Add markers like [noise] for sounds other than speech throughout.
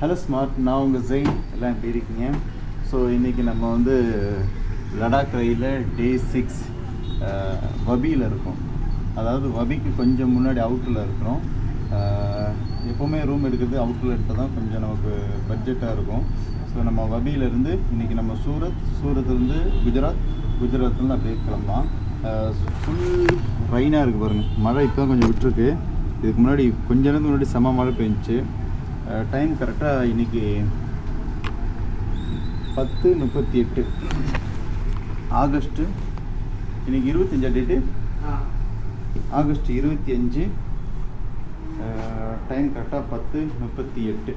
Hello smart நான் உங்கள் ஜெயின் எல்லாம் எப்படி இருக்கீங்க? ஸோ இன்றைக்கி நம்ம வந்து லடாக் ரயிலில் டே சிக்ஸ் வபியில் இருக்கோம். அதாவது வபிக்கு கொஞ்சம் முன்னாடி அவுட்டரில் இருக்கிறோம். எப்போவுமே ரூம் எடுக்கிறது அவுட்டில் எடுத்தால் தான் கொஞ்சம் நமக்கு பட்ஜெட்டாக இருக்கும். ஸோ நம்ம வபியிலேருந்து இன்றைக்கி நம்ம சூரத் சூரத்துலேருந்து குஜராத் குஜராத்லேருந்து அப்படியே கிளம்பலாம். ஃபுல் ரைனாக இருக்குது பாருங்கள் மழை இப்போ தான் கொஞ்சம் விட்டுருக்கு. இதுக்கு முன்னாடி கொஞ்ச நேரத்துக்கு முன்னாடி செம மழை பெஞ்சிச்சு. டைம் கரெக்டாக இன்னைக்கு பத்து முப்பத்தி எட்டு. ஆகஸ்ட்டு இன்னைக்கு இருபத்தஞ்சா டேட்டு ஆகஸ்ட் இருபத்தி அஞ்சு டைம் கரெக்டாக பத்து முப்பத்தி எட்டு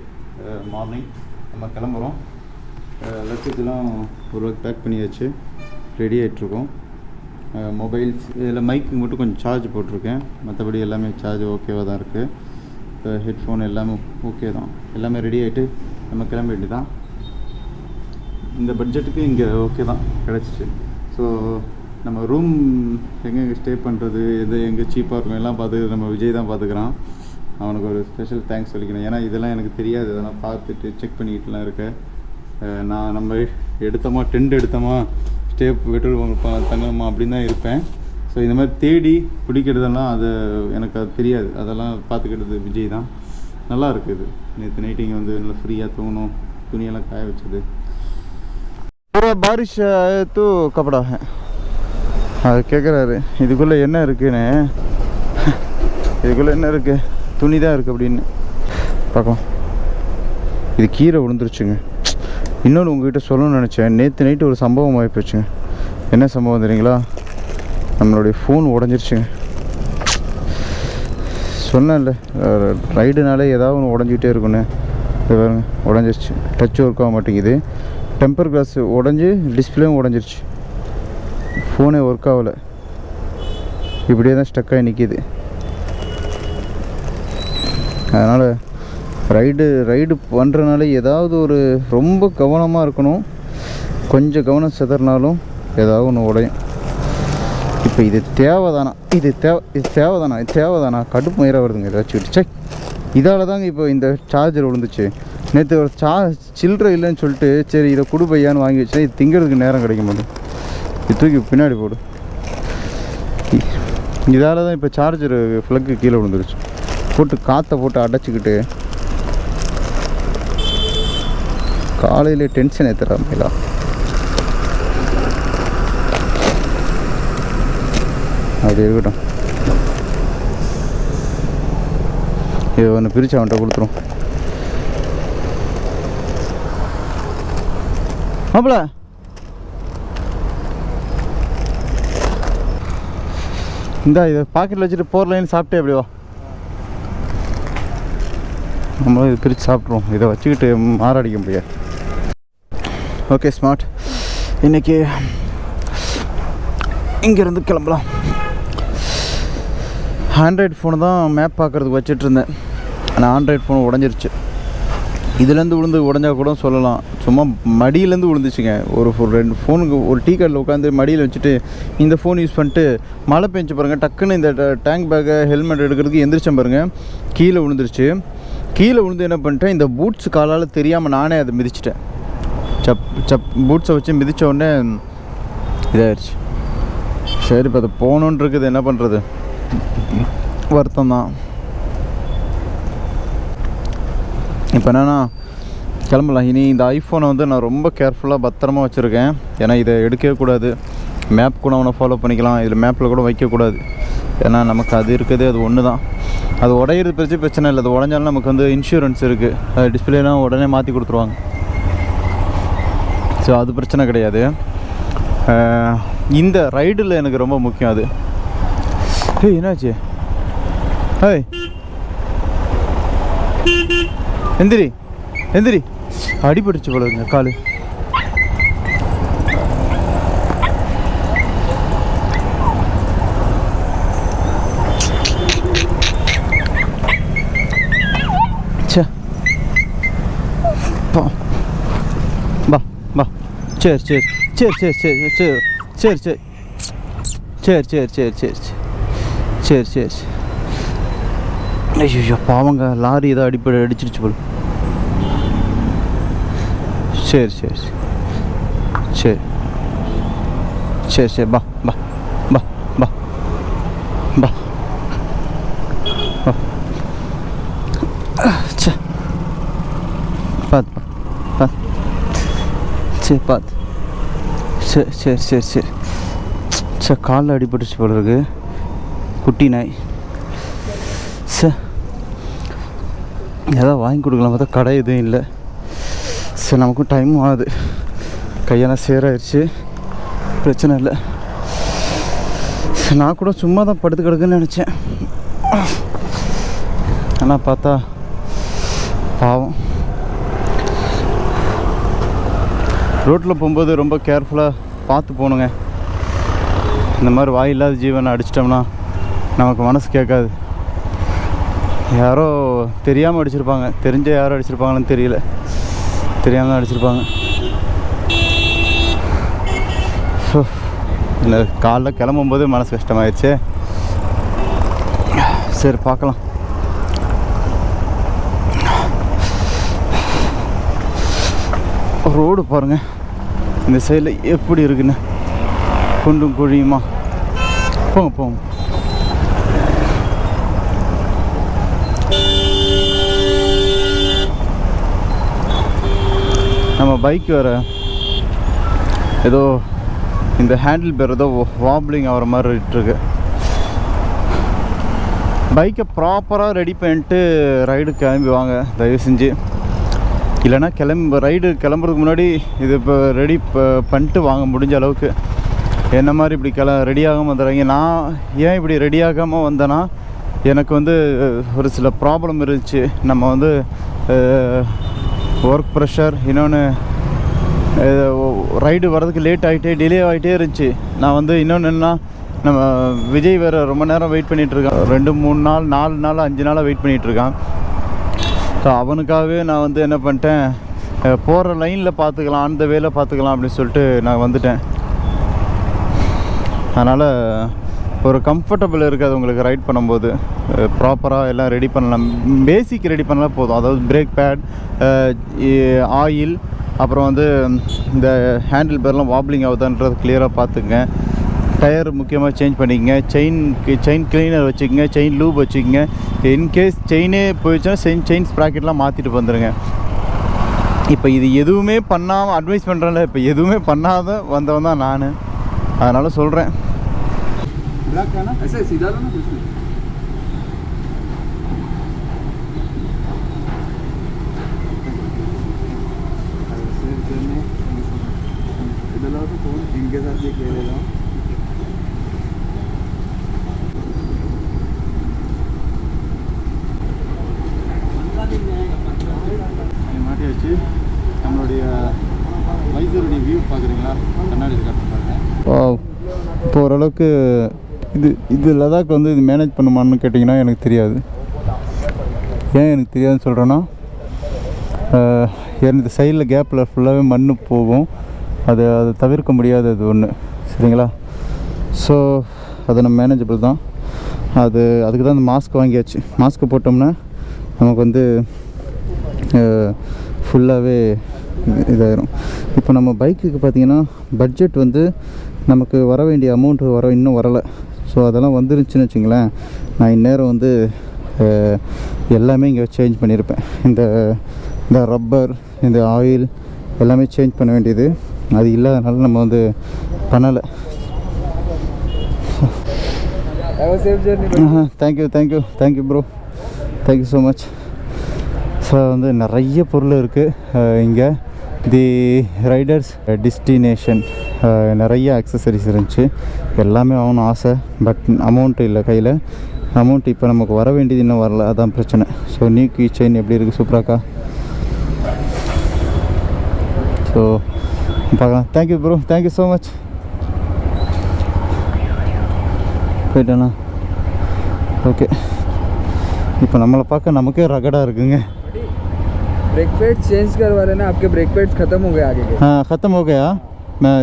மார்னிங் நம்ம கிளம்புறோம். லட்சத்துலாம் ஒரு பேக் பண்ணியாச்சு. ரெடி ஆகிட்ருக்கோம் மொபைல்ஸ் இதில் மைக்கு மட்டும் கொஞ்சம் சார்ஜ் போட்டிருக்கேன். மற்றபடி எல்லாமே சார்ஜ் ஓகேவாக தான் இருக்குது இப்போ ஹெட்ஃபோன் எல்லாமே ஓகே தான். எல்லாமே ரெடி ஆகிட்டு நம்ம கிளம்ப வேண்டியதான் இந்த பட்ஜெட்டுக்கு இங்கே ஓகே தான் கிடச்சிச்சு. ஸோ நம்ம ரூம் எங்கெங்கே ஸ்டே பண்ணுறது எது எங்கே சீப்பாக இருக்கும் எல்லாம் பார்த்து நம்ம விஜய் தான் பார்த்துக்கிறான். அவனுக்கு ஒரு ஸ்பெஷல் தேங்க்ஸ் சொல்லிக்கிறேன். ஏன்னா இதெல்லாம் எனக்கு தெரியாது. இதெல்லாம் பார்த்துட்டு செக் பண்ணிக்கிட்டுலாம் இருக்கேன் நான் நம்ம எடுத்தோமா டென்ட் எடுத்தோமா ஸ்டே பெட்ரோல் தங்கணுமா அப்படின்னு தான் இருப்பேன். ஸோ இந்த மாதிரி தேடி பிடிக்கிறதெல்லாம் அது எனக்கு அது தெரியாது. அதெல்லாம் பார்த்துக்கிட்டது விஜய் தான். நல்லா இருக்குது நேற்று நைட்டிங்க இங்கே வந்து நல்லா ஃப்ரீயாக தூங்கணும். துணியெல்லாம் காய வச்சது. பூரா பாரிஷ் தூ கப்படா அது கேட்குறாரு இதுக்குள்ளே என்ன இருக்குன்னு? இதுக்குள்ளே என்ன இருக்குது துணி தான் இருக்குது அப்படின்னு. பார்க்கலாம். இது கீரை விழுந்துருச்சுங்க இன்னொன்று உங்ககிட்ட சொல்லணும்னு நினச்சேன். நேற்று நைட்டு ஒரு சம்பவம் ஆகி போச்சுங்க என்ன சம்பவம் தெரியுங்களா? நம்மளுடைய ஃபோன் உடஞ்சிருச்சுங்க சொன்னேன்ல ரைடுனாலே ஏதாவது ஒன்று உடஞ்சிக்கிட்டே இருக்குன்னு இது பாருங்க உடஞ்சிருச்சு. டச் ஒர்க் ஆக மாட்டேங்குது. டெம்பர் கிளாஸ் உடஞ்சி டிஸ்பிளேவும் உடஞ்சிருச்சு. ஃபோனே ஒர்க் ஆகலை. இப்படியே தான் ஸ்டக்காகி நிற்கிது அதனால் ரைடு ரைடு பண்ணுறனால ஏதாவது ஒரு ரொம்ப கவனமாக இருக்கணும். கொஞ்சம் கவனம் சிதறினாலும் ஏதாவது ஒன்று உடையும். இப்போ இது தேவைதானா? இது தேவை இது தேவைதானா? இது தேவைதானா? கடுப்பு மயிராக வருதுங்க இதை வச்சுக்கிட்டு சே. இதால் தாங்க இப்போ இந்த சார்ஜர் விழுந்துச்சு. நேற்று ஒரு சா சில்லற இல்லைன்னு சொல்லிட்டு சரி இதை கொடு பையான்னு வாங்கி வச்சா இது திங்கிறதுக்கு நேரம் கிடைக்க மாட்டேன் இது தூக்கி பின்னாடி போடு. இதால் தான் இப்போ சார்ஜர் ஃப்ளக்கு கீழே விழுந்துருச்சு. போட்டு காற்றை போட்டு அடைச்சிக்கிட்டு. காலையில் டென்ஷன் ஏற்றுறாங்களா அப்படி இருக்கட்டும். இது ஒன்று பிரித்து அவன்கிட்ட கொடுத்துரும். மாப்பிள. இந்தா இதை பாக்கெட்டில் வச்சுட்டு போர் லைன் சாப்பிட்டே அப்படி நம்மளும் இது பிரித்து சாப்பிட்ருவோம் இதை வச்சுக்கிட்டு மாறடிக்க முடியாது. ஓகே ஸ்மார்ட் இன்றைக்கி இங்கேருந்து கிளம்பலாம். ஆண்ட்ராய்டு ஃபோனு தான் மேப் பார்க்குறதுக்கு வச்சிட்ருந்தேன். ஆனால் ஆண்ட்ராய்டு ஃபோன் உடஞ்சிருச்சு. இதுலேருந்து விழுந்து உடஞ்சா கூட சொல்லலாம். சும்மா மடியிலேருந்து விழுந்துச்சுங்க ஒரு ரெண்டு ஃபோனுக்கு ஒரு டீ கடையில் உட்காந்து மடியில் வச்சுட்டு இந்த ஃபோன் யூஸ் பண்ணிட்டு மழை பெஞ்சு பாருங்கள் டக்குன்னு இந்த டேங்க் பேக்கை ஹெல்மெட் எடுக்கிறதுக்கு எந்திரிச்சேன் பாருங்கள் கீழே விழுந்துருச்சு கீழே விழுந்து என்ன பண்ணிட்டேன்? இந்த பூட்ஸ் காலால் தெரியாமல் நானே அதை மிதிச்சிட்டேன். சப் சப் பூட்ஸை வச்சு மிதித்த உடனே இதாகிடுச்சு சரி இப்போ அது போகணுன்ருக்குது என்ன பண்ணுறது வருத்தம் தான். இப்போ என்னென்னா கிளம்பலாம். இனி இந்த ஐஃபோனை வந்து நான் ரொம்ப கேர்ஃபுல்லாக பத்திரமாக வச்சுருக்கேன். ஏன்னா இதை எடுக்கவே கூடாது. மேப் கூட அவனை ஃபாலோ பண்ணிக்கலாம். இதில் மேப்பில் கூட வைக்கக்கூடாது ஏன்னா நமக்கு அது இருக்குது அது ஒன்று தான் அது உடையிறது பிரச்சனை பிரச்சனை இல்லை. அது உடஞ்சாலும் நமக்கு வந்து இன்சூரன்ஸ் இருக்குது அது டிஸ்பிளேலாம் உடனே மாற்றி கொடுத்துருவாங்க. ஸோ அது பிரச்சனை கிடையாது. இந்த ரைடில் எனக்கு ரொம்ப முக்கியம் அது. ஏய் என்னாச்சு? ஏய் எந்திரி எந்திரி அடிபட்டுச்சு போல இருக்குங்க காலு ச்சே பா வா வா சரி சரி சரி சரி சரி சரி சரி சரி சரி சரி சரி சரி சரி சரி ஐயோ பாவங்க லாரி ஏதோ அடிப்படை அடிச்சிருச்சு போல். சரி சரி சரி. சரி. சரி சரி பா பா பா பா பா சே பார்த்து பார்த்து சரி பார்த்து சரி சரி சரி சரி. சே காலில் அடிபட்டுச்சு போல இருக்கு. குட்டி நாய் சே. ஏதாவது வாங்கி கொடுக்கலாம் பார்த்தா கடை எதுவும் இல்லை. சரி நமக்கும் டைமும் ஆகுது. கையெல்லாம் சேராயிடுச்சு பிரச்சனை இல்லை. சரி, நான் கூட சும்மா தான் படுத்து கிடக்குன்னு நினச்சேன். ஆனால் பார்த்தா பாவம். ரோட்டில் போகும்போது ரொம்ப கேர்ஃபுல்லாக பார்த்து போகணுங்க. இந்த மாதிரி வாயில்லாத ஜீவனை அடிச்சிட்டோம்னா நமக்கு மனசு கேட்காது. யாரோ தெரியாமல் அடிச்சிருப்பாங்க. தெரிஞ்ச யாரோ அடிச்சிருப்பாங்கன்னு தெரியல. தெரியாமல் தான் அடிச்சிருப்பாங்க. ஸோ இந்த காலைல கிளம்பும்போது மனசு கஷ்டமாயிடுச்சு சரி பார்க்கலாம். ரோடு பாருங்க. இந்த சைடில் எப்படி இருக்குன்னு. குண்டும் குழியுமா. போங்க போங்க. நம்ம பைக் வேறு ஏதோ இந்த ஹேண்டில் பேர் ஏதோ வாப்ளிங் ஆகிற மாதிரி இருக்கு. பைக்கை ப்ராப்பராக ரெடி பண்ணிட்டு ரைடு கிளம்பி வாங்க தயவு செஞ்சு. இல்லைன்னா கிளம்பி ரைடு கிளம்புறதுக்கு முன்னாடி இது இப்போ ரெடி பண்ணிட்டு வாங்க முடிஞ்ச அளவுக்கு. என்ன மாதிரி இப்படி கிள ரெடியாகாமல் வந்துடுறாங்க நான் ஏன் இப்படி ரெடியாகாமல் வந்தேன்னா எனக்கு வந்து ஒரு சில ப்ராப்ளம் இருந்துச்சு. நம்ம வந்து ஒர்க் ப்ரெஷர் இன்னொன்று ரைடு வர்றதுக்கு லேட் ஆகிட்டே டிலே ஆகிட்டே இருந்துச்சு. நான் வந்து இன்னொன்று என்னன்னா நம்ம விஜய் வேறு ரொம்ப நேரம் வெயிட் பண்ணிகிட்ருக்கான் ரெண்டு மூணு நாள் நாலு நாள் அஞ்சு நாளாக வெயிட் பண்ணிகிட்ருக்கான் ஸோ அவனுக்காகவே நான் வந்து என்ன பண்ணிட்டேன் போகிற லைனில் பார்த்துக்கலாம் அந்த வேலை பார்த்துக்கலாம் அப்படின்னு சொல்லிட்டு நான் வந்துட்டேன். அதனால் ஒரு கம்ஃபர்டபுள் இருக்காது உங்களுக்கு ரைட் பண்ணும்போது ப்ராப்பராக எல்லாம் ரெடி பண்ணலாம். பேசிக் ரெடி பண்ணலாம் போதும். அதாவது பிரேக் பேட் ஆயில் அப்புறம் வந்து இந்த ஹேண்டில் பேர்லாம் வாப்ளிங் ஆகுதான்றது கிளியராக பார்த்துங்க டயர் முக்கியமாக சேஞ்ச் பண்ணிக்கங்க. செயின் செயின் கிளீனர் வச்சுக்கோங்க. செயின் லூப் வச்சுக்கோங்க. இன்கேஸ் செயினே போயிடுச்சுன்னா செயின் செயின் ஸ்ப்ராக்கெட்லாம் மாற்றிட்டு வந்துடுங்க இப்போ இது எதுவுமே பண்ணாமல் அட்வைஸ் பண்ணுறேன்ல இப்போ எதுவுமே பண்ணாத வந்தவன் தான் நான். அதனால் சொல்கிறேன் ब्लैक है ना ऐसे सीधा लो ना कुछ नहीं इधर लाओ तो फोन इनके साथ ये ले लो மாட்டியாச்சு நம்மளுடைய மைசூருடைய வியூ பார்க்குறீங்களா கண்ணாடி காட்டு பாருங்க இப்போ ஓரளவுக்கு இது இது லடாக் வந்து இது மேனேஜ் பண்ணுமான்னு கேட்டிங்கன்னா எனக்கு தெரியாது. ஏன் எனக்கு தெரியாதுன்னு சொல்கிறேன்னா இந்த சைடில் கேப்பில் ஃபுல்லாகவே மண் போகும். அது அதை தவிர்க்க முடியாதது ஒன்று சரிங்களா? ஸோ அது நம்ம மேனேஜபிள் தான். அது அதுக்கு தான் அந்த மாஸ்க் வாங்கியாச்சு. மாஸ்க் போட்டோம்னா நமக்கு வந்து ஃபுல்லாகவே இதாயிரும். இப்போ நம்ம பைக்குக்கு பார்த்தீங்கன்னா பட்ஜெட் வந்து நமக்கு வர வேண்டிய அமௌண்ட் வர இன்னும் வரலை. ஸோ அதெல்லாம் வந்துருந்துச்சுன்னு வச்சுங்களேன் நான் இந்நேரம் வந்து எல்லாமே இங்கே சேஞ்ச் பண்ணியிருப்பேன் இந்த இந்த ரப்பர் இந்த ஆயில் எல்லாமே சேஞ்ச் பண்ண வேண்டியது. அது இல்லாதனால நம்ம வந்து பண்ணலை. Thank you thank you thank you bro thank you so much so வந்து நிறைய பொருள் இருக்குது இங்கே தி ரைடர்ஸ் டெஸ்டினேஷன் நிறைய அக்சசரிஸ் இருந்துச்சு எல்லாமே ஆகணும் ஆசை பட் அமௌண்ட் இல்லை கையில் அமௌண்ட் இப்போ நமக்கு வர வேண்டியது இன்னும் வரல அதான் பிரச்சனை ஸோ நியூ கீ செயின் எப்படி இருக்குது சூப்பராக்கா ஸோ பார்க்கலாம் thank you bro thank you so much போயிட்டேண்ணா okay இப்போ நம்மளை பார்க்க நமக்கே ரகடாக இருக்குங்க ब्रेक पैड चेंज करवा लेना आपके ब्रेक पैड्स खत्म हो गए आगे के हाँ ख़त्म हो गया मैं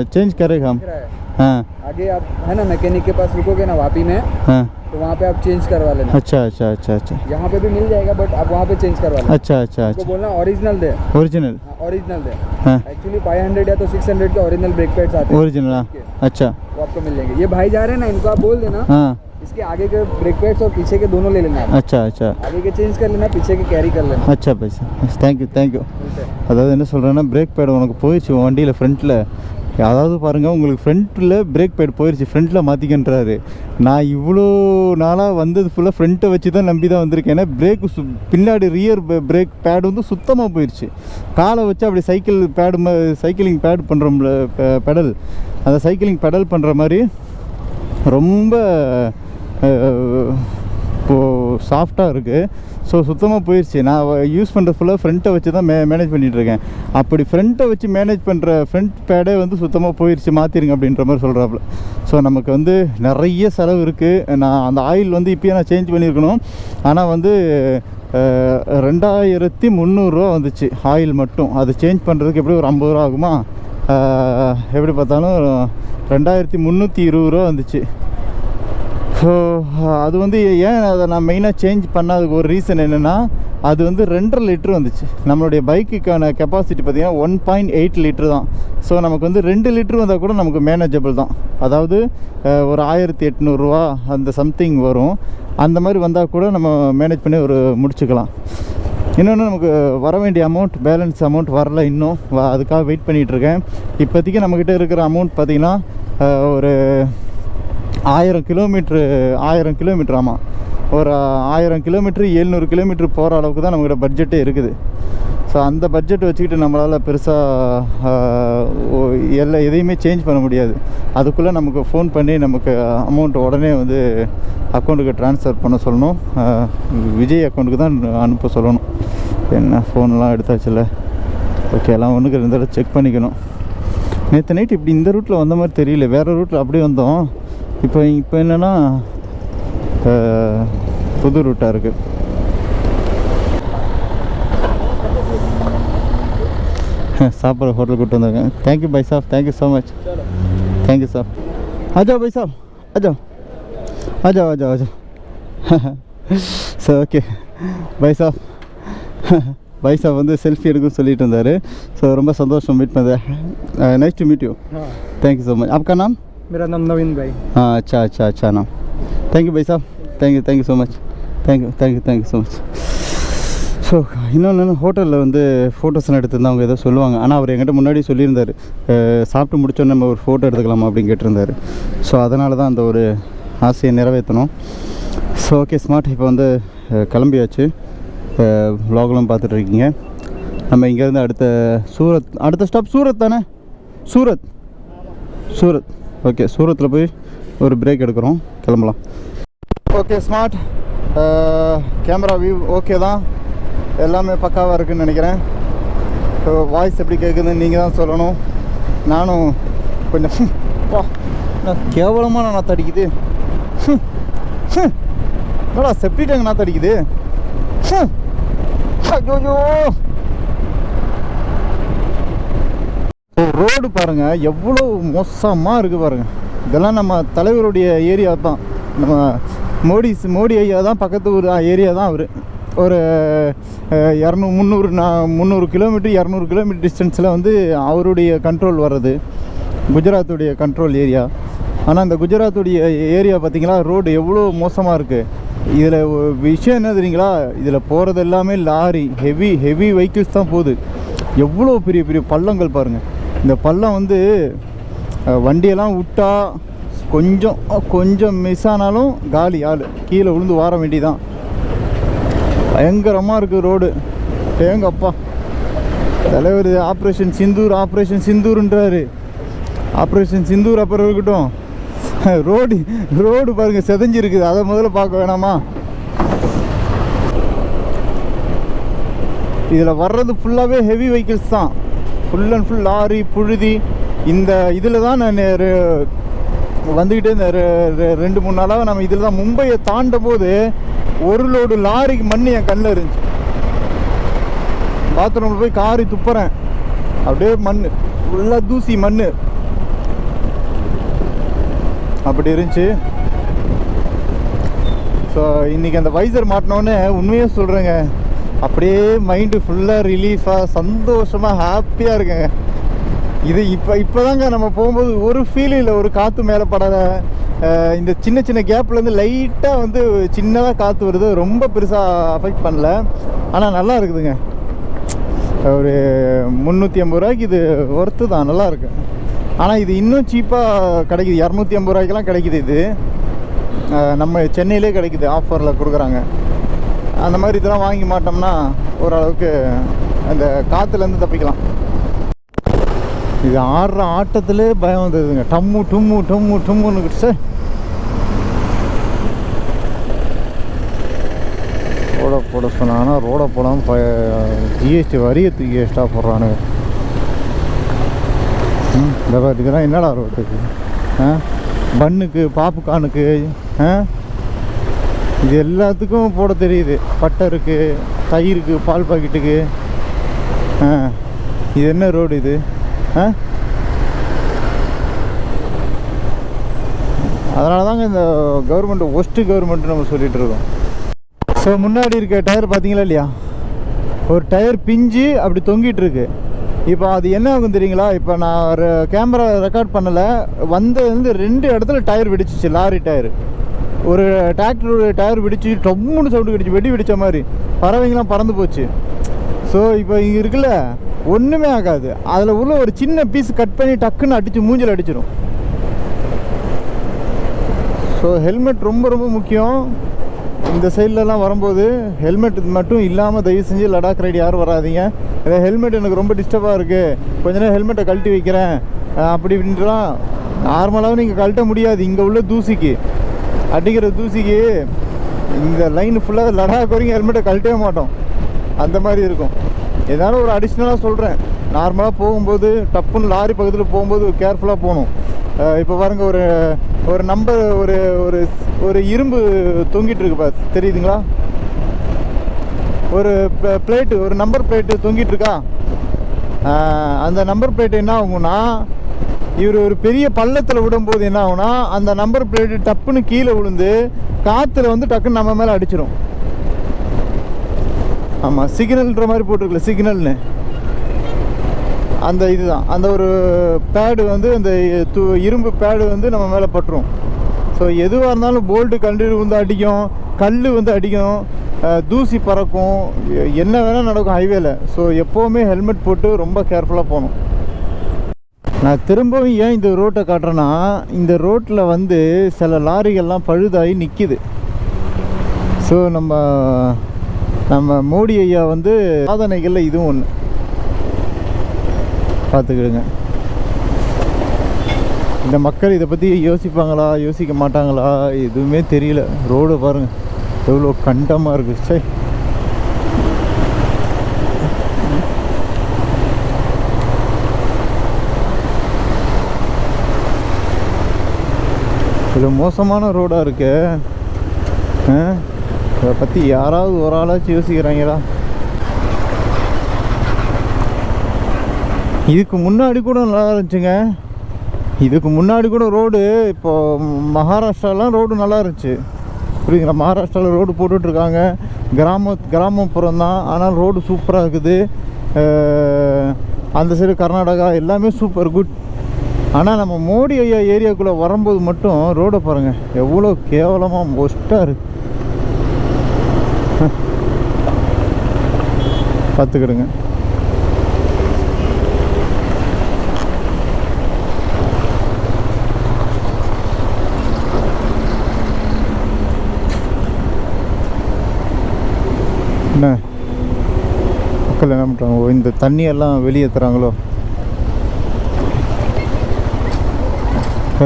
चेंज करेगा हम दिख रहा है हाँ आगे आप है ना मैकेनिक के पास रुकोगे ना वापी में हाँ तो वहाँ पे आप चेंज करवा लेना अच्छा अच्छा अच्छा अच्छा यहाँ पे भी मिल जाएगा बट आप वहाँ पे चेंज करवा लेना अच्छा अच्छा आपको अच्छा बोलना ओरिजिनल दे ओरिजिनल ओरिजिनल दे हाँ एक्चुअली 500 या तो 600 के ओरिजिनल ब्रेक पैड्स आते हैं ओरिजिनल हाँ अच्छा वो आपको मिल जाएंगे ये भाई जा रहे हैं ना इनको आप बोल देना हाँ इसके आगे के ब्रेक पैड्स और पीछे के दोनों ले लेना आप अच्छा अच्छा आगे के चेंज कर लेना पीछे के कैरी कर लेना अच्छा பைசா தேங்க்யூ தேங்க்யூ ठीक है அதாவது என்ன சொல்கிறேன்னா பிரேக் பேட் உனக்கு போயிடுச்சு உன் வண்டியில் ஃப்ரண்ட்டில் அதாவது பாருங்கள் உங்களுக்கு ஃப்ரண்ட்டில் பிரேக் பேட் போயிடுச்சு ஃப்ரண்ட்டில் மாற்றிக்கன்றாரு நான் இவ்வளோ நாளாக வந்தது ஃபுல்லாக ஃப்ரண்ட்டை வச்சு தான் நம்பி தான் வந்திருக்கேன். ஏன்னா பிரேக் பின்னாடி ரியர் பிரேக் பேடு வந்து சுத்தமாக போயிடுச்சு காலை வச்சு அப்படி சைக்கிள் பேடு சைக்கிளிங் பேட் பண்ணுறோம்ல பெடல் அந்த சைக்கிளிங் பெடல் பண்ணுற மாதிரி ரொம்ப இப்போது சாஃப்டாக இருக்குது ஸோ சுத்தமாக போயிடுச்சு நான் யூஸ் பண்ணுற ஃபுல்லாக ஃப்ரண்ட்டை வச்சு தான் மே மேனேஜ் பண்ணிகிட்டு இருக்கேன். அப்படி ஃப்ரண்ட்டை வச்சு மேனேஜ் பண்ணுற ஃப்ரண்ட் பேடே வந்து சுத்தமாக போயிடுச்சு மாற்றிருங்க அப்படின்ற மாதிரி சொல்கிறாப்புல ஸோ நமக்கு வந்து நிறைய செலவு இருக்குது நான் அந்த ஆயில் வந்து இப்போயே நான் சேஞ்ச் பண்ணியிருக்கணும். ஆனால் வந்து ரெண்டாயிரத்தி முந்நூறுரூவா வந்துச்சு. ஆயில் மட்டும். அது சேஞ்ச் பண்ணுறதுக்கு எப்படி ஒரு ஐம்பது ரூபா ஆகுமா? எப்படி பார்த்தாலும் ரெண்டாயிரத்தி முந்நூற்றி இருபது ரூபா வந்துச்சு. ஸோ அது வந்து ஏன் அதை நான் மெயினாக சேஞ்ச் பண்ணாதுக்கு ஒரு ரீசன் என்னென்னா அது வந்து ரெண்டரை லிட்டர் வந்துச்சு. நம்மளுடைய பைக்குக்கான கெப்பாசிட்டி பார்த்திங்கன்னா ஒன் பாயிண்ட் எயிட் லிட்டர் தான். ஸோ நமக்கு வந்து ரெண்டு லிட்டர் வந்தால் கூட நமக்கு மேனேஜபிள் தான். அதாவது ஒரு ஆயிரத்தி எட்நூறுரூவா அந்த சம்திங் வரும். அந்த மாதிரி வந்தால் கூட நம்ம மேனேஜ் பண்ணி ஒரு முடிச்சுக்கலாம். இன்னொன்று நமக்கு வர வேண்டிய அமௌண்ட் பேலன்ஸ் அமௌண்ட் வரல இன்னும். வ- அதுக்காக வெயிட் பண்ணிகிட்ருக்கேன் இப்போதைக்கு நம்மக்கிட்ட இருக்கிற அமௌண்ட் பார்த்திங்கன்னா ஒரு ஆயிரம் கிலோமீட்ரு ஆயிரம் கிலோமீட்டர் ஆமாம் ஒரு ஆயிரம் கிலோமீட்ரு எழுநூறு கிலோமீட்ரு போகிற அளவுக்கு தான் நம்மக்கிட்ட பட்ஜெட்டே இருக்குது. ஸோ அந்த பட்ஜெட் வச்சுக்கிட்டு நம்மளால் பெருசாக எல்லா எதையுமே சேஞ்ச் பண்ண முடியாது. அதுக்குள்ளே நமக்கு ஃபோன் பண்ணி நமக்கு அமௌண்ட் உடனே வந்து அக்கௌண்ட்டுக்கு ட்ரான்ஸ்ஃபர் பண்ண சொல்லணும். விஜய் அக்கௌண்ட்டுக்கு தான் அனுப்ப சொல்லணும். என்ன ஃபோன்லாம் எடுத்தாச்சுல்ல? ஓகே எல்லாம் ஒன்றுக்கு ரெண்டு தடவை செக் பண்ணிக்கணும். நேற்று நைட் இப்படி இந்த ரூட்டில் வந்த மாதிரி தெரியல. வேறு ரூட்டில் அப்படியே வந்தோம். இப்போ இப்போ என்னென்னா புது ரூட்டாக இருக்குது சாப்பிட்ற ஹோட்டல் கூட்டு வந்திருக்கேன் தேங்க்யூ பை சாப் thank you so much thank you sir Adha by சாப் அஜா அஜா அஜா அஜா சார் ஓகே பை சாப் பை சாப் வந்து செல்ஃபி எடுக்கும் சொல்லிட்டு இருந்தார். ஸோ ரொம்ப சந்தோஷம் மீட் பண்ணது. Nice to meet you thank you so much ஆப்கா நான் मेरा नाम नवीन भाई हाँ अच्छा अच्छा अच्छा नाम थैंक यू भाई साहब thank you thank you so much thank you thank you thank you so much so இன்னொன்று ஹோட்டலில் வந்து ஃபோட்டோஸ்லாம் எடுத்திருந்தா அவங்க ஏதோ சொல்லுவாங்க ஆனால் அவர் என்கிட்ட முன்னாடி சொல்லியிருந்தார் அஹ், சாப்பிட்டு முடிச்சோன்னே நம்ம ஒரு ஃபோட்டோ எடுத்துக்கலாமா அப்படின்னு கேட்டிருந்தாரு ஸோ அதனால தான் அந்த ஒரு ஆசையை நிறைவேற்றணும் ஸோ ஓகே ஸ்மார்ட் இப்போ வந்து அஹ், கிளம்பியாச்சு வ்ளாக்லாம் பார்த்துட்டு இருக்கீங்க நம்ம இங்கேருந்து அடுத்த சூரத் அடுத்த ஸ்டாப் சூரத் தானே சூரத் சூரத் ஓகே சூரத்தில் போய் ஒரு பிரேக் எடுக்கிறோம். கிளம்பலாம். Okay smart camera view okay தான். எல்லாமே பக்காவாக இருக்குன்னு நினைக்கிறேன். வாய்ஸ் எப்படி கேட்குதுன்னு நீங்கள் தான் சொல்லணும். நானும் கொஞ்சம் பா நான் கேவலமாக நான் அடிக்குது. ஹம், என்னடா செப்டி டேங்க் நாற்று அடிக்குது ஐயோ. ரோடு பாருங்கள் எவ்வளோ மோசமாக இருக்குது பாருங்கள் இதெல்லாம் நம்ம தலைவருடைய ஏரியா தான். நம்ம மோடி மோடி ஐயா தான் பக்கத்து ஊர் ஏரியா தான் அவர். ஒரு இரநூ முந்நூறு நான் முந்நூறு கிலோமீட்டர் இரநூறு கிலோமீட்டர் டிஸ்டன்ஸில் வந்து அவருடைய கண்ட்ரோல் வர்றது. குஜராத்துடைய கண்ட்ரோல் ஏரியா. ஆனால் இந்த குஜராத்துடைய ஏரியா பார்த்திங்களா ரோடு எவ்வளோ மோசமாக இருக்குது இதில் விஷயம் என்ன தெரியுங்களா? இதில் போகிறது எல்லாமே லாரி ஹெவி ஹெவி வெஹிக்கிள்ஸ் தான் போகுது. எவ்வளோ பெரிய பெரிய பள்ளங்கள் பாருங்கள் இந்த பள்ளம் வந்து வண்டியெல்லாம் விட்டா கொஞ்சம் கொஞ்சம் மிஸ் ஆனாலும் காலி ஆள். கீழே விழுந்து வார வேண்டிதான். பயங்கரமாக இருக்குது ரோடு. ஏங்கப்பா. தலைவர் ஆப்ரேஷன் சிந்தூர் ஆப்ரேஷன் சிந்தூருன்றாரு. ஆப்ரேஷன் சிந்தூர் அப்புறம் இருக்கட்டும். ரோடு ரோடு பாருங்க செதஞ்சிருக்குது. அதை முதல்ல பார்க்க வேணாமா? இதில் வர்றது ஃபுல்லாகவே ஹெவி வெஹிக்கிள்ஸ் தான். ஃபுல் அண்ட் ஃபுல் லாரி புழுதி. இந்த இதில் தான் நான் வந்துக்கிட்டே இந்த ரெ- ரெ- ரெண்டு மூணு நாளாக நம்ம இதில் தான் மும்பையை தாண்ட போது ஒரு லோடு லாரிக்கு மண் என் கண்ணில் இருந்துச்சு. பாத்ரூமில் போய் காரி துப்புறேன். அப்படியே மண் ஃபுல்லாக தூசி மண் அப்படி இருந்துச்சு. ஸோ இன்றைக்கி அந்த வைசர் மாட்டினோன்னே உண்மையாக சொல்கிறேங்க அப்படியே மைண்டு ஃபுல்லாக ரிலீஃபாக சந்தோஷமாக ஹாப்பியாக இருக்குங்க. இது இப்போ இப்போதாங்க நம்ம போகும்போது ஒரு ஃபீல் இல்லை ஒரு காற்று மேலே படலை இந்த சின்ன சின்ன கேப்லேருந்து லைட்டாக வந்து சின்னதாக காற்று வருது. ரொம்ப பெருசாக அஃபெக்ட் பண்ணல. ஆனால் நல்லா இருக்குதுங்க. ஒரு முந்நூற்றி ஐம்பது ரூபாய்க்கு இது ஒர்த்து தான். நல்லா இருக்கு. ஆனால் இது இன்னும் சீப்பாக கிடைக்குது. இரநூத்தி ஐம்பது ரூபாய்க்கெல்லாம் கிடைக்குது இது. நம்ம சென்னையிலே கிடைக்குது. ஆஃபரில் கொடுக்குறாங்க. அந்த மாதிரி இதெல்லாம் வாங்கி மாட்டோம்னா ஓரளவுக்கு அந்த காற்றுலேருந்து தப்பிக்கலாம். இது ஆடுற ஆட்டத்திலே பயம் வந்ததுங்க. டம்மு டும்மு டம்மு டும்முன்னு சார் ரோடை போட சொன்னாங்கன்னா ரோட போடாமல் ப ஜிஎஸ்டி வரியை தூக்கி எக்ஸ்ட்ரா போடுறானுங்க. ம் இதெல்லாம் என்னடா ரோட்டுக்கு ஆ? பன்னுக்கு பாப்புகார்னுக்கு ஆ? இது எல்லாத்துக்கும் போட தெரியுது. பட்டை பட்டருக்கு தயிருக்கு பால் பாக்கெட்டுக்கு. ஆ இது என்ன ரோடு இது? ஆ? அதனால தாங்க இந்த கவர்மெண்ட் ஒஸ்ட்டு கவர்மெண்ட் நம்ம சொல்லிகிட்டு இருக்கோம். ஸோ முன்னாடி இருக்க டயர் பார்த்தீங்களா இல்லையா? ஒரு டயர் பிஞ்சு அப்படி தொங்கிட்டு இருக்கு. இப்போ அது என்ன ஆகும் தெரியுங்களா? இப்போ நான் கேமரா ரெக்கார்ட் பண்ணலை. வந்ததுலேருந்து ரெண்டு இடத்துல டயர் வெடிச்சிச்சு லாரி டயர் ஒரு டிராக்டரோட டயர் வெடிச்சு டம்முன்னு சவுண்டு கிடச்சி வெடி வெடித்த மாதிரி. பறவைங்களாம் பறந்து போச்சு. ஸோ இப்போ இங்கே இருக்குல்ல ஒன்றுமே ஆகாது. அதில் உள்ள ஒரு சின்ன பீஸ் கட் பண்ணி டக்குன்னு அடித்து மூஞ்சில் அடிச்சிடும் ஸோ ஹெல்மெட் ரொம்ப ரொம்ப முக்கியம். இந்த சைட்லலாம் வரும்போது ஹெல்மெட் மட்டும் இல்லாமல் தயவு செஞ்சு லடாக் ரைடு யாரும் வராதீங்க. இதை ஹெல்மெட் எனக்கு ரொம்ப டிஸ்டர்பாக இருக்குது கொஞ்ச நேரம் ஹெல்மெட்டை கழட்டி வைக்கிறேன். அப்படி இப்படின்ட்டுலாம் நார்மலாகவும் நீங்கள் கழட்ட முடியாது. இங்கே உள்ள தூசிக்கு. அடிக்கிற தூசிக்கு இந்த லைன் ஃபுல்லாக லடாக் வரைக்கும் ஹெல்மெட்டை கழட்டவே மாட்டோம். அந்த மாதிரி இருக்கும். ஏதாவது ஒரு அடிஷ்னலாக சொல்கிறேன் நார்மலாக போகும்போது டப்புன்னு லாரி பக்கத்தில் போகும்போது கேர்ஃபுல்லாக போகணும். இப்போ பாருங்க ஒரு ஒரு நம்பர் ஒரு ஒரு ஒரு இரும்பு தொங்கிட்டு இருக்கு தெரியுதுங்களா? ஒரு பிளேட்டு ஒரு நம்பர் பிளேட்டு தொங்கிட்டு இருக்கா? அந்த நம்பர் பிளேட் என்ன ஆகும்னா இவர் ஒரு பெரிய பள்ளத்தில் விடும்போது என்ன ஆகுனா அந்த நம்பர் பிளேட்டு டப்புன்னு கீழே விழுந்து காற்றுல வந்து டக்குன்னு நம்ம மேலே அடிச்சிடும் ஆமாம் சிக்னல்ன்ற மாதிரி போட்டிருக்கல சிக்னல்னு அந்த இதுதான். அந்த ஒரு பேடு வந்து அந்த து இரும்பு பேடு வந்து நம்ம மேலே பட்டுரும். ஸோ எதுவாக இருந்தாலும் போல்ட்டு கண்டு வந்து அடிக்கும் கல் வந்து அடிக்கும் தூசி பறக்கும் எ- என்ன வேணால் நடக்கும் ஹைவேல ஸோ எப்போவுமே ஹெல்மெட் போட்டு ரொம்ப கேர்ஃபுல்லாக போகணும். நான் திரும்பவும் ஏன் இந்த ரோட்டை காட்டுறேன்னா இந்த ரோட்டில் வந்து சில லாரிகள்லாம் பழுதாகி நிற்கிது ஸோ நம்ம நம்ம மோடி ஐயா வந்து சாதனைகளில் இதுவும் ஒன்று பார்த்துக்கிடுங்க. இந்த மக்கள் இதை பற்றி யோசிப்பாங்களா யோசிக்க மாட்டாங்களா எதுவுமே தெரியல. ரோடு பாருங்கள் எவ்வளோ கண்டமாக இருக்குது சே இது மோசமான ரோடாக இருக்கு. ஆ? இதை பற்றி யாராவது ஒரு ஆளாச்சும் யோசிக்கிறாங்களா? இதுக்கு முன்னாடி கூட நல்லா இருந்துச்சுங்க. இதுக்கு முன்னாடி கூட ரோடு இப்போ மகாராஷ்டிராலாம் ரோடு நல்லா இருந்துச்சு. புரியுதுங்களா? மகாராஷ்டிராவில் ரோடு போட்டுட்ருக்காங்க. கிராம கிராமப்புறம் தான். ஆனால் ரோடு சூப்பராக இருக்குது. அந்த சைடு கர்நாடகா எல்லாமே சூப்பர் குட். ஆனால் நம்ம மோடி ஐயா ஏரியாக்குள்ளே வரும்போது மட்டும் ரோடை பாருங்கள் எவ்வளோ கேவலமாக மொஸ்ட்டாக இருக்கு. பார்த்துக்கிடுங்க. என்ன? மக்கள் என்ன பண்ணுறாங்க ஓ, இந்த தண்ணியெல்லாம் வெளியே தராங்களோ [laughs]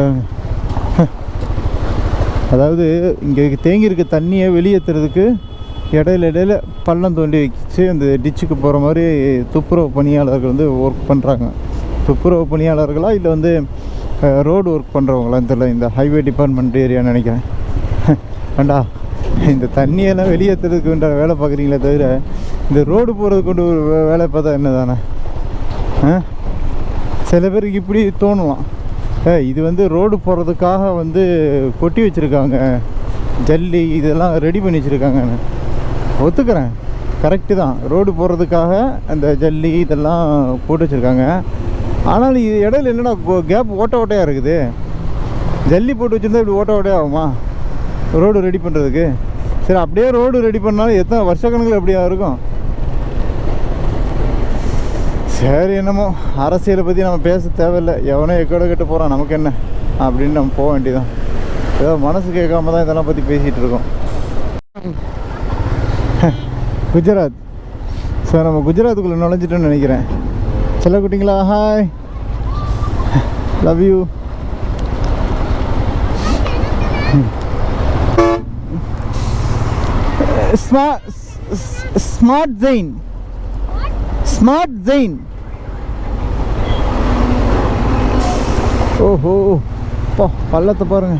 அதாவது இங்கே தேங்கி இருக்க தண்ணியை வெளியேற்றுறதுக்கு இடையில இடையில பள்ளம் தோண்டி வச்சு அந்த டிச்சுக்கு போகிற மாதிரி துப்புரவு பணியாளர்கள் வந்து ஒர்க் பண்ணுறாங்க துப்புரவு பணியாளர்களா இல்லை வந்து ரோடு ஒர்க் பண்ணுறவங்களான்னு தெரியல இந்த ஹைவே டிபார்ட்மெண்ட் ஏரியான்னு நினைக்கிறேன். [laughs] வேண்டா இந்த தண்ணியெல்லாம் வெளியேற்றுறதுக்கு உண்டான வேலை பார்க்குறீங்களே தவிர இந்த ரோடு போகிறதுக்கு கொண்டு ஒரு வேலை பார்த்தா என்ன தானே ஆ சில பேருக்கு இப்படி தோணலாம். இது வந்து ரோடு போகிறதுக்காக வந்து கொட்டி வச்சுருக்காங்க. ஜல்லி இதெல்லாம் ரெடி பண்ணி வச்சுருக்காங்கன்னு ஒத்துக்கிறேன். கரெக்டு தான். ரோடு போகிறதுக்காக அந்த ஜல்லி இதெல்லாம் போட்டு வச்சுருக்காங்க. ஆனால் இது இடையில என்னடா கேப் ஓட்ட ஓட்டையாக இருக்குது? ஜல்லி போட்டு வச்சுருந்தா இப்படி ஓட்ட ஓட்டையாக ஆகுமா? ரோடு ரெடி பண்ணுறதுக்கு சரி அப்படியே ரோடு ரெடி பண்ணாலும் எத்தனை வருஷக்கணக்கில் எப்படியா இருக்கும்? சரி என்னமோ அரசியலை பற்றி நம்ம பேச தேவையில்லை. எவனோ எக்கோட கெட்டு போகிறான் நமக்கு என்ன? அப்படின்னு நம்ம போக வேண்டியதான் ஏதோ மனசு கேட்காம தான் இதெல்லாம் பற்றி பேசிகிட்டு இருக்கோம். [laughs] குஜராத். ஸோ நம்ம குஜராத்துக்குள்ளே நுழைஞ்சிட்டோம்னு நினைக்கிறேன். செல்ல குட்டிங்களா hi love you smart smart Jain smart ஜெயின் ஓஹோ போ பள்ளத்தை பாருங்க.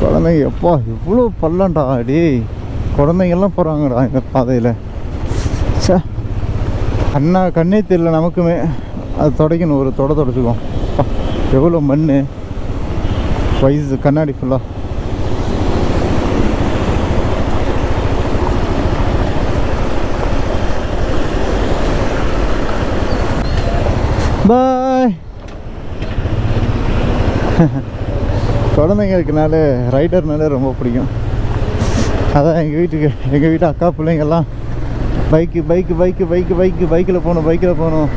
குழந்தைங்க எப்பா இவ்வளோ பள்ளம்டா அடி. குழந்தைங்கெல்லாம் போகிறாங்கடா இந்த பாதையில். சே அண்ணா கண்ணே தெரியல நமக்குமே. அது துடைக்கணும் ஒரு தொட தொடச்சிக்குவோம். அப்பா, எவ்வளோ மண் வயசு கண்ணாடி ஃபுல்லாக பாய் [laughs] குழந்தைங்க இருக்கனால ரைடர்னாலே ரொம்ப பிடிக்கும். அதான் எங்கள் வீட்டுக்கு எங்கள் வீட்டு அக்கா பிள்ளைங்கெல்லாம் bike bike bike bike bike பைக்கில் போகணும் பைக்கில் போகணும்.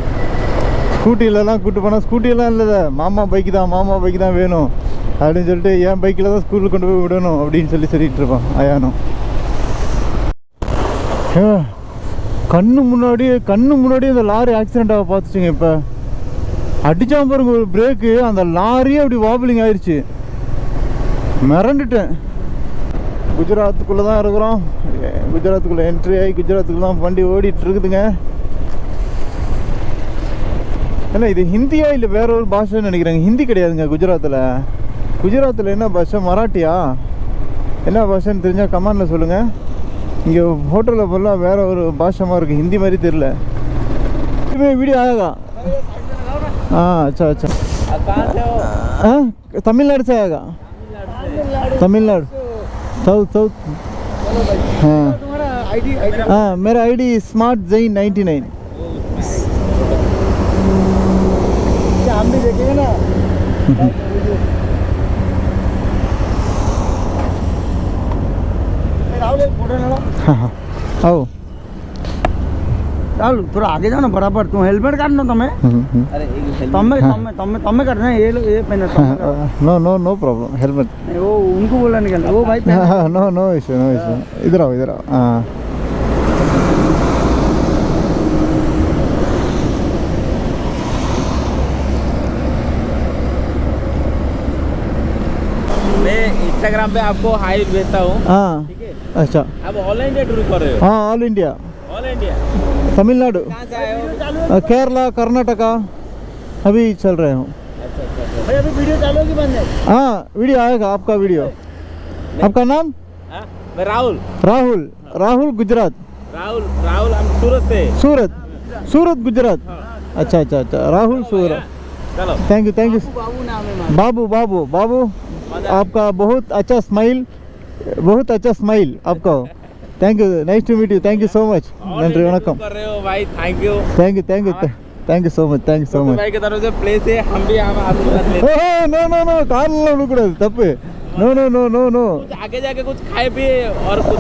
ஸ்கூட்டிலலாம் கூட்டு போனால் ஸ்கூட்டியெல்லாம் இல்லை மாமா பைக்கு தான் மாமா பைக்கு தான் வேணும். அப்படின்னு சொல்லிட்டு என் பைக்கில் தான் ஸ்கூலுக்கு கொண்டு போய் விடணும் அப்படின்னு சொல்லி சொல்லிகிட்டு இருப்பான் அயானும் ஏ, கண்ணு முன்னாடியே கண்ணு முன்னாடியே அந்த லாரி ஆக்சிடென்ட் ஆக பார்த்துச்சுங்க இப்போ. அடித்தான் பாருங்க ஒரு பிரேக்கு அந்த லாரியே அப்படி வாபிளிங் ஆயிடுச்சு மிரண்டுட்டேன். குஜராத்துக்குள்ளே தான் இருக்கிறோம். குஜராத்துக்குள்ளே என்ட்ரி ஆகி குஜராத்துக்குள்ள தான் வண்டி ஓடிட்டு இருக்குதுங்க. என்ன இது ஹிந்தியா இல்லை வேற ஒரு பாஷைன்னு நினைக்கிறேங்க. ஹிந்தி கிடையாதுங்க குஜராத்தில். குஜராத்தில் என்ன பாஷை மராட்டியா என்ன பாஷைன்னு தெரிஞ்சால் கமெண்டில் சொல்லுங்கள் இங்கே ஹோட்டலில் ஃபுல்லாக வேற ஒரு பாஷமாக இருக்குது ஹிந்தி மாதிரி தெரில इसमें वीडियो आएगा हाँ अच्छा अच्छा हाँ तमिलनाडु से आएगा तमिलनाडु साउथ साउथ हाँ हाँ मेरा ID smart Jain ninety nine हम भी देखेंगे ना હા ચાલ થોડો આગે જાઓ ને બરાબર તું હેલ્મેટ કાઢ નો તમે તમે તમે तुम તમે कर ना ये ये पहने no no no problem helmet वो उनको बोला निकल वो भाई no no issue no issue इधर आओ इधर आओ हाँ। मैं इंस्टाग्राम पे आपको हाई भेजता हूँ। हाँ। अच्छा। आप ऑनलाइन डेट शुरू कर रहे हो? हाँ all India all India Tamil Nadu. हो? केरला कर्नाटका अभी चल रहे हूँ। अच्छा अच्छा अच्छा। भाई अभी वीडियो चालू होगी बंद है? हाँ वीडियो आएगा आपका वीडियो। आपका नाम? हाँ, मैं राहुल। राहुल। राहुल गुजरात। राहुल राहुल हम सूरत से। सूरत। सूरत गुजरात। अच्छा अच्छा अच्छा। राहुल सूरत। चलो। थैंक यू थैंक यू बाबू नाम है बाबू बाबू। बाबू आपका बहुत अच्छा स्माइल बहुत अच्छा स्माइल आपका। Thank you nice to meet you thank you so much number vanakkam कर रहे हो भाई thank you thank you thank you thank you so much thank you so much भाई के तरफ़ से प्लेस है हम भी यहाँ आपके साथ लेते हैं नो नो नो कार लो रुकड़े तप। No no no no no आगे जाके कुछ खाए पिए और कुछ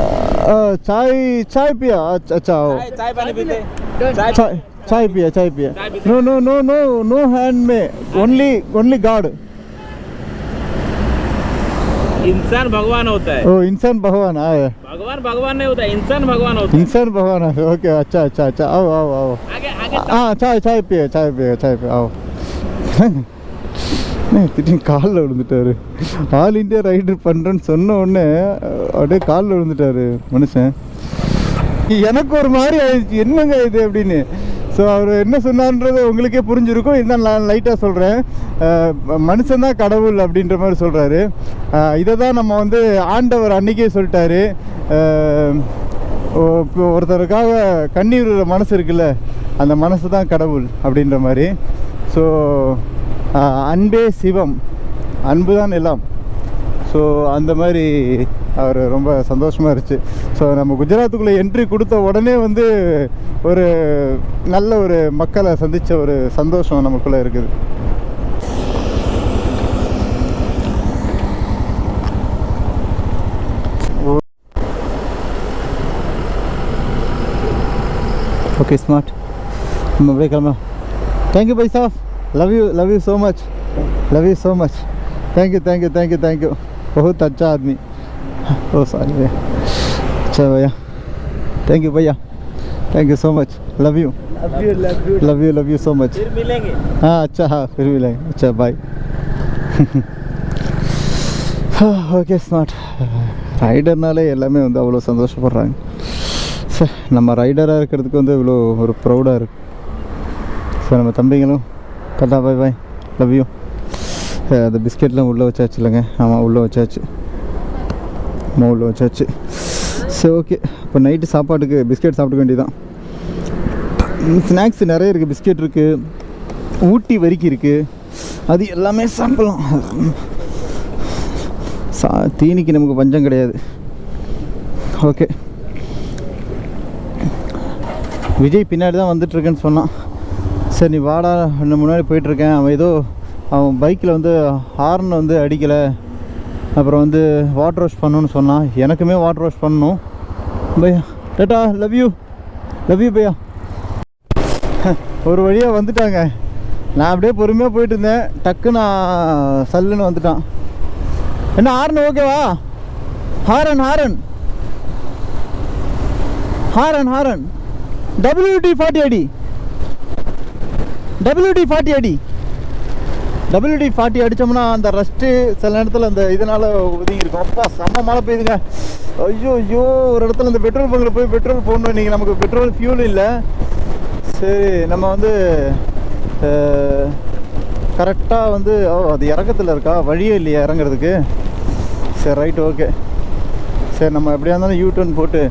चाय चाय पिया अच्छा चाय पानी पीते। चाय चाय पिया चाय पिया। No no no no no hand में ओनली ओनली गॉड इंसान भगवान होता है ओ इंसान भगवान आए भगवान भगवान नहीं होता है इंसान भगवान होता है इंसान भगवान है ओके अच्छा अच्छा अच्छा आओ आओ आओ आगे आगे ஆ சாய் சாய் பிய சாய் பிய சாய் பிய ஆ திடீர்னு காலில் விழுந்துட்டாரு ஆல் இந்தியா ரைடர் பண்ணுறேன்னு சொன்ன உடனே அப்படியே காலில் விழுந்துட்டாரு மனுஷன் எனக்கு ஒரு மாதிரி ஆயிடுச்சு என்னங்க இது அப்படின்னு ஸோ அவர் என்ன சொன்னார்ன்றது உங்களுக்கே புரிஞ்சிருக்கும். இதுதான் நான் லைட்டாக சொல்கிறேன் மனுஷன் தான் கடவுள் அப்படின்ற மாதிரி சொல்கிறாரு இதை தான் நம்ம வந்து ஆண்டவர் அன்றைக்கே சொல்லிட்டாரு. இப்போ ஒருத்தருக்காக கண்ணீர் மனசு இருக்குல்ல அந்த மனசு தான் கடவுள் அப்படின்ற மாதிரி. ஸோ அன்பே சிவம். அன்பு தான் எல்லாம். ஸோ அந்த மாதிரி அவர் ரொம்ப சந்தோஷமாக இருந்துச்சு. ஸோ நம்ம குஜராத்துக்குள்ளே என்ட்ரி கொடுத்த உடனே வந்து ஒரு நல்ல ஒரு மக்களை சந்தித்த ஒரு சந்தோஷம் நமக்குள்ளே இருக்குது. ஓகே ஸ்மார்ட் நம்ம அப்படியே கிளம்பலாம். Thank you பைசாஃப் love you love you so much love you so much thank you thank you thank you thank you बहुत अच्छा आदमी ओ सॉरी भैया अच्छा भैया थैंक यू भैया thank you so much love you love you love you love you love you so much फिर मिलेंगे हाँ अच्छा हाँ फिर मिलेंगे अच्छा बाय ஓகே ஸ்மார்ட் ரைடர்னாலே எல்லாமே வந்து அவ்வளோ சந்தோஷப்படுறாங்க சார் நம்ம ரைடராக இருக்கிறதுக்கு வந்து இவ்வளோ ஒரு ப்ரௌடாக இருக்கு ஸோ நம்ம தம்பிங்களும் tata bye bye love you அந்த பிஸ்கெட்லாம் உள்ளே வச்சாச்சு இல்லைங்க. ஆமாம் உள்ளே வச்சாச்சு. ஆமாம் உள்ளே வச்சாச்சு. சரி ஓகே. இப்போ நைட்டு சாப்பாட்டுக்கு பிஸ்கெட் சாப்பிட வேண்டியதான் ஸ்நாக்ஸ் நிறைய இருக்குது பிஸ்கெட் இருக்குது ஊட்டி வரிக்கி இருக்குது அது எல்லாமே சாப்பிடலாம். சா தீனிக்கு நமக்கு பஞ்சம் கிடையாது. ஓகே. விஜய் பின்னாடி தான் வந்துட்டுருக்கேன்னு சொன்னான். சரி நீ வாடா இன்னும் முன்னாடி போயிட்டுருக்கேன் அவன் ஏதோ அவன் பைக்கில் வந்து ஹார்ன் வந்து அடிக்கலை. அப்புறம் வந்து வாட்டர் வாஷ் பண்ணணும்னு சொன்னான். எனக்குமே வாட்டர் வாஷ் பண்ணணும். பையா டேட்டா லவ் யூ லவ் யூ பையா. ஒரு வழியாக வந்துட்டாங்க. நான் அப்படியே பொறுமையாக போயிட்டு இருந்தேன். டக்கு நான் சல்லுன்னு வந்துட்டான். என்ன ஹாரன் ஓகேவா horn horn horn horn WD forty அடி டபிள்யூடி ஃபார்ட்டி அடி டபிள்யூடி ஃபார்ட்டி அடித்தோம்னா அந்த ரஸ்ட்டு சில நேரத்தில் அந்த இதனால் ஒதுங்கி இருக்கும். அப்பா செம்ம மழை பெய்யுதுங்க. ஐயோ ஐயோ ஒரு இடத்துல இந்த பெட்ரோல் பங்கில் போய் பெட்ரோல் போடணும். நீங்கள் நமக்கு பெட்ரோல் ஃபியூல் இல்லை. சரி நம்ம வந்து கரெக்டாக வந்து ஓ அது இறக்கத்தில் இருக்கா? வழியே இல்லையா இறங்குறதுக்கு. சரி ரைட் ஓகே சரி நம்ம எப்படியா இருந்தாலும் யூ டர்ன் போட்டு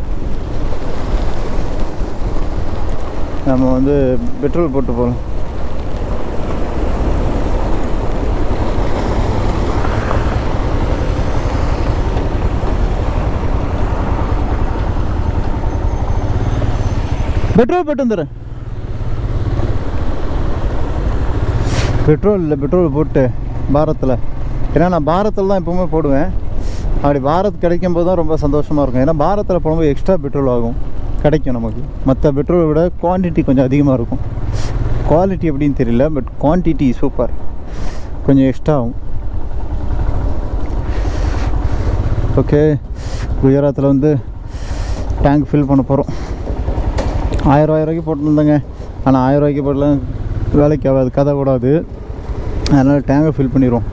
நம்ம வந்து பெட்ரோல் போட்டு போகலாம் பெட்ரோல் போட்டு வந்துடுறேன் பெட்ரோல் இல்லை பெட்ரோல் போட்டு பாரத்தில். ஏன்னா நான் பாரத்தில் தான் எப்போவுமே போடுவேன். அப்படி பாரத் கிடைக்கும் போது தான் ரொம்ப சந்தோஷமாக இருக்கும். ஏன்னா பாரத்தில் போடும்போது எக்ஸ்ட்ரா பெட்ரோல் ஆகும். கிடைக்கும் நமக்கு. மற்ற பெட்ரோலை விட குவான்டிட்டி கொஞ்சம் அதிகமாக இருக்கும். குவாலிட்டி எப்படின்னு தெரியல பட் குவான்டிட்டி சூப்பர் கொஞ்சம் எக்ஸ்ட்ரா ஆகும். ஓகே குஜராத்தில் வந்து டேங்க் ஃபில் பண்ண போகிறோம் ஆயிரம் ரூபாய்க்கு போட்டுருந்தேங்க. ஆனால் ஆயிரம் ரூபாய்க்கு போட்டலாம் வேலைக்கு ஆகாது கதை கூடாது அதனால் டேங்கை ஃபில் பண்ணிடுவோம்